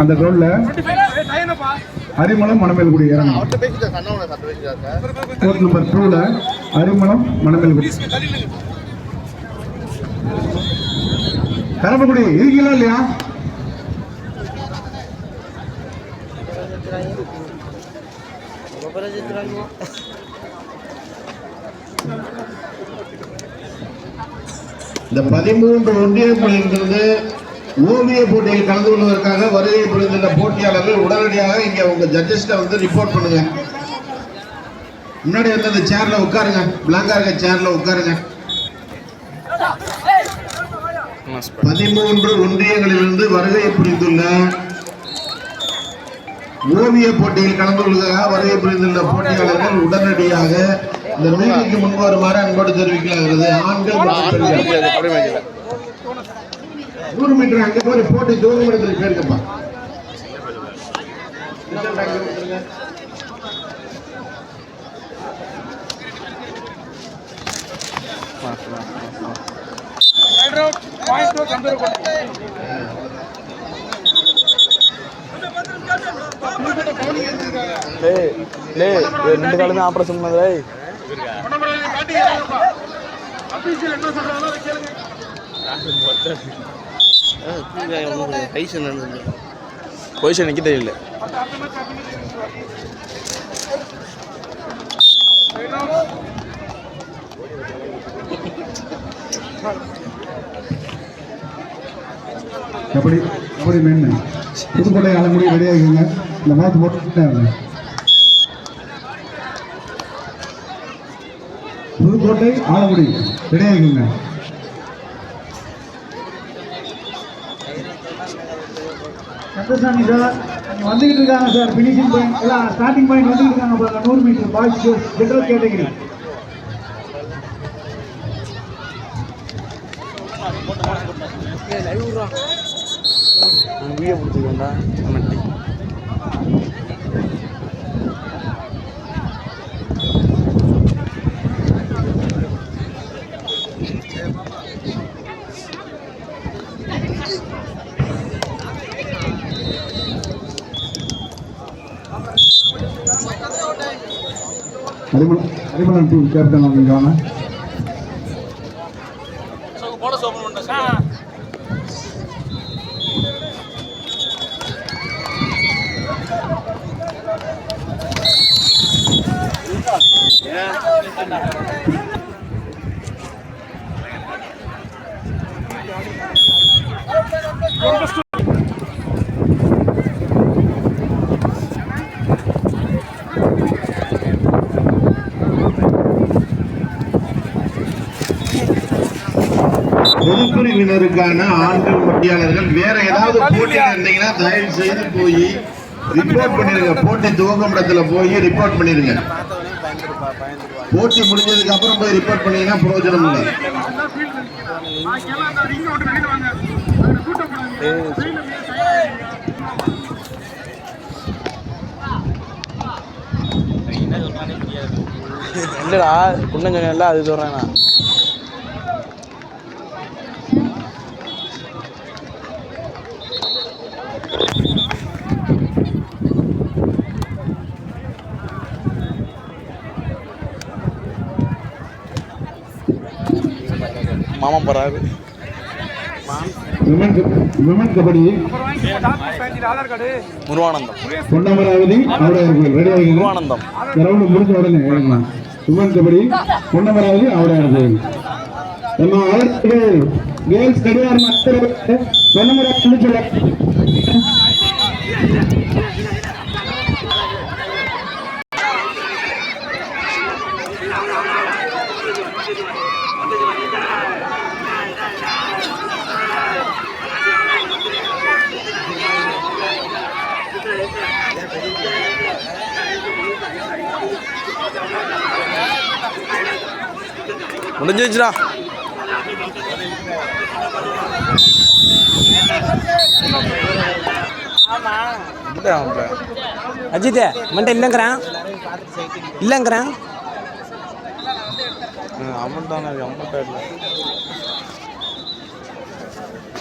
அந்த ரோட்ல Arimalam Manamelkudi code number டூல அரிமளம் மணமேல்குடி. தருமபுரி இருக்கீங்களா இல்லையா? இந்த பதிமூன்று ஒன்றியங்களிலிருந்து ஓவிய போட்டியில் கலந்து கொள்வதற்காக வருகை புரிந்துள்ள போட்டியாளர்கள் உடனடியாக இங்கே உங்க ஜட்ஜஸ்ட வந்து ரிப்போர்ட் பண்ணுங்க. முன்னாடி வந்து அந்த சேர்ல உட்காருங்க. பிளாங்கா இருக்க சேர்ல உட்காருங்க. பதிமூன்று ஒன்றியங்களிலிருந்து வருகை புரிந்துள்ள ஓவிய போட்டியில் கலந்து கொள்வதற்காக வருகை புரிந்துள்ள போட்டியாளர்கள் உடனடியாக இந்த மேடைக்கு முன் வருமாறு அன்போடு தெரிவிக்கலாகிறது. ஆண்கள். நூறு மீட்டர் அங்க போய் போட்டி தூரம் இடத்துக்கு போயிருக்கப்பா. டேய் இது ரெண்டு காலுமே ஆப்ரேஷன் பண்ணது பொசிஷன் நிற்க தெரியல. கபடி கபடி மென்னு புதுக்கோட்டை ஆலங்குடி ரெடி ஆகிங்க இந்த மேட்ச் போட்டு புதுக்கோட்டை ஆலங்குடி கந்தசாமி சார் வந்துகிட்டு இருக்காங்க சார். ஃபினிஷிங் பாயிண்ட் எல்லாம் ஸ்டார்டிங் பாயிண்ட் வந்துகிட்டு இருக்காங்க பாருங்க. நூறு மீட்டர் பாய்ஸ் ஜென்ரல் கேட்டகரி நான் வீடியோ பிடிச்சிருக்கேன்டா கமெண்ட்டி அரிமளம் அரிமளம் டீம் கேப்டன் அவங்க வாங்க பொதுப்பிரிவினருக்கான ஆண்கள் போட்டியாளர்கள் வேற ஏதாவது போட்டியில் இருந்தீங்கன்னா தயவு செய்து போய் ரிப்போர்ட் பண்ணிருங்க. போட்டி துவக்கம் இடத்துல போய் ரிப்போர்ட் பண்ணிருங்க. போட்டி முடிஞ்சதுக்கு அப்புறம் போய் ரிப்போர்ட் பண்ணீங்கன்னா பிரயோஜனம் இல்லை. இல்லடா குண்டம் சொன்னேன்ல அது சொல்கிறேன் நான் மாமா போறாரு. விமன் கபடி. முருவானந்தம் பொன்னமராவதி முருவானந்தம் கிரவுண்ட் முடிஞ்ச உடனே விமன் கபடி பொன்னமராவதி அவரையர்கள் நம்ம அவருக்கு கேர்ள்ஸ் கடிகாரம் பொன்னமராவதி முடிச்சு முடிஞ்சிச்சுடா அஜித் மண்ட இல்லைங்கிறான். இல்லைங்கிறான். அமௌண்ட் தானே அமௌண்ட் இல்லை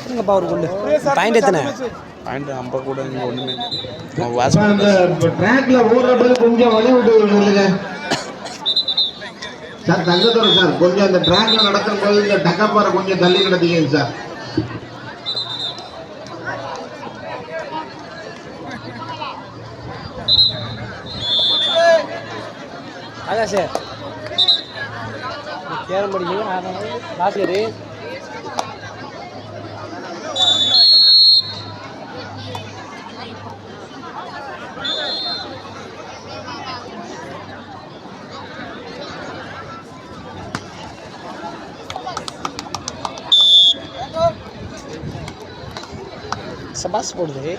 எங்கப்பா ஒரு கொண்டு பாயிண்ட் எத்தனை? பாயிண்ட் நம்ம கூட இங்கே ஒன்றுமே ட்ராக்ல ஓடுறப்ப கொஞ்சம் வழி விட்டு சார் தங்கத்தோட சார் கொஞ்சம் அந்த ட்ராக்ல நடத்தும் போது இந்த டக்கப்பாறை கொஞ்சம் தள்ளி கிடத்தீங்க சார். அதான் சார். கேரம் படிக்கணும் சரி சபாஸ் போடுது.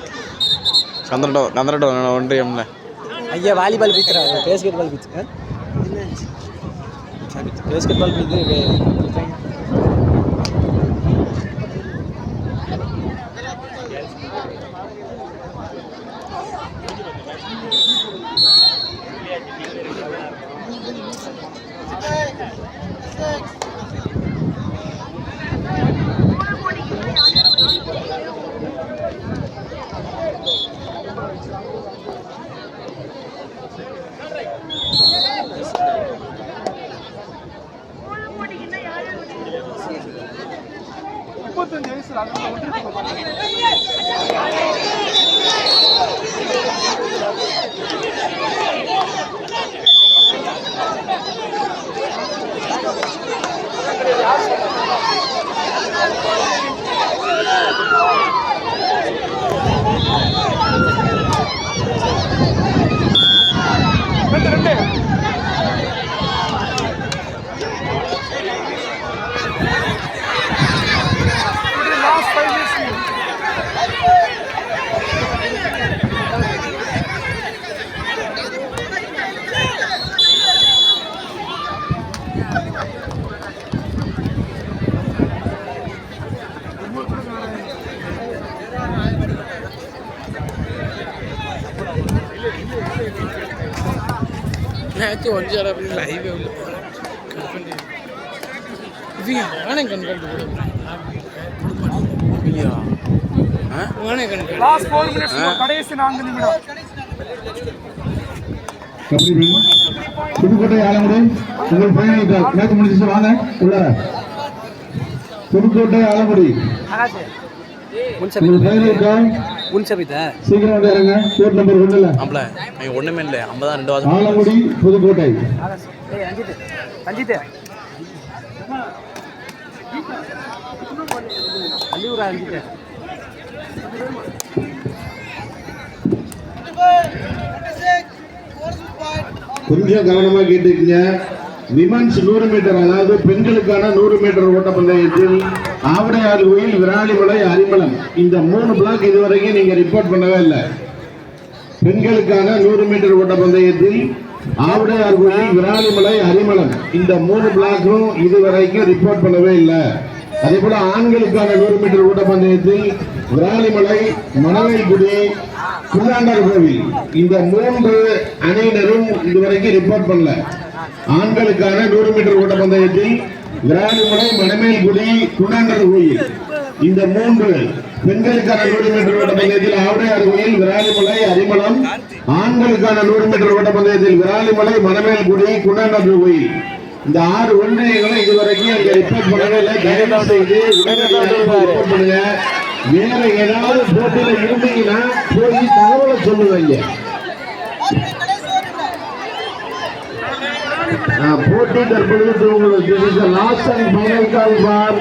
கந்தரட்டோ கந்தரட்டோ ஒன்று எம்ல ஐயா வாலிபால் பீத்துறா பேஸ்கெட் பால் பீத்து. பேஸ்கெட் பால் பீத்து முப்பத்தஞ்சு வயசு அந்த ஒன்று நேற்று ஒன்று லைவே உள்ள இவங்க வானே கண்காட்டு இல்லையா ஆ வானே கண்காட்டு கடைசி நான்கு நிமிடம். மேம் புதுக்கோட்டை ஆலங்குடி உங்கள் பையன் மேட்ச் முடிஞ்சிச்சு வாங்க உள்ள. புதுக்கோட்டை ஆலங்குடி. உன்ச உங்கள் பையன் இருக்கா உன்ச பீத்தா சீக்கிரம் கோட் நம்பர் ஒன்றுல ஆம்பளை இங்கே ஒன்றுமே இல்லை. ஐம்பதான் ரெண்டு வாசம். ஆலங்குடி புதுக்கோட்டை. ஏய் அள்ளியூரா அஞ்சித்து கொஞ்சம் கவனமா கேட்டுக்கங்க. விமன்ஸ் நூறு மீட்டர் அதாவது பெண்களுக்கான நூறு மீட்டர் ஓட்டப்பந்தயத்தில் ஆவடையார் கோயில் விராலிமலை அரிமளம். இந்த மூணு பிளாக் இதுவரைக்கும் நீங்க ரிப்போர்ட் பண்ணவே இல்லை. பெண்களுக்கான நூறு மீட்டர் ஓட்டப்பந்தயத்தில் ஆவடையார் கோயில் விராலிமலை அரிமளம். இந்த மூணு பிளாக்கும் இதுவரைக்கும் ரிப்போர்ட் பண்ணவே இல்லை. அதே போல ஆண்களுக்கான நூறு மீட்டர் ஓட்டப்பந்தயத்தில் விராலிமலை மணவைக்குடி குள்ளாண்டார் கோவில். இந்த மூன்று அணியினரும் இதுவரைக்கும் ரிப்போர்ட் பண்ணல. ஆண்களுக்கான நூறு மீட்டர் ஓட்டப்பந்தயத்தில் விராலிமலை மணமேல்குடி குள்ளாண்டார் கோயில். இந்த மூன்று பெண்களுக்கான நூறு மீட்டர் ஓட்டப்பந்தயத்தில் ஆவுடையார் கோயில் விராலிமலை அரிமளம் ஆண்களுக்கான நூறு மீட்டர் ஓட்டப்பந்தயத்தில் விராலிமலை மணமேல்குடி குண்டாண்டார் கோயில். இந்த ஆறு ஒன்றியங்களும் இதுவரைக்கும் அங்க ரிப்போர்ட் பண்ணவே இல்லை. தயவு செய்து ரிப்போர்ட் பண்ணுங்க. வேற ஏதாவது போட்டியில இருந்தீங்கன்னா போய் தகவலை சொல்லுவாங்க. போட்டி தற்பொழுது உங்களுக்கு last and final call for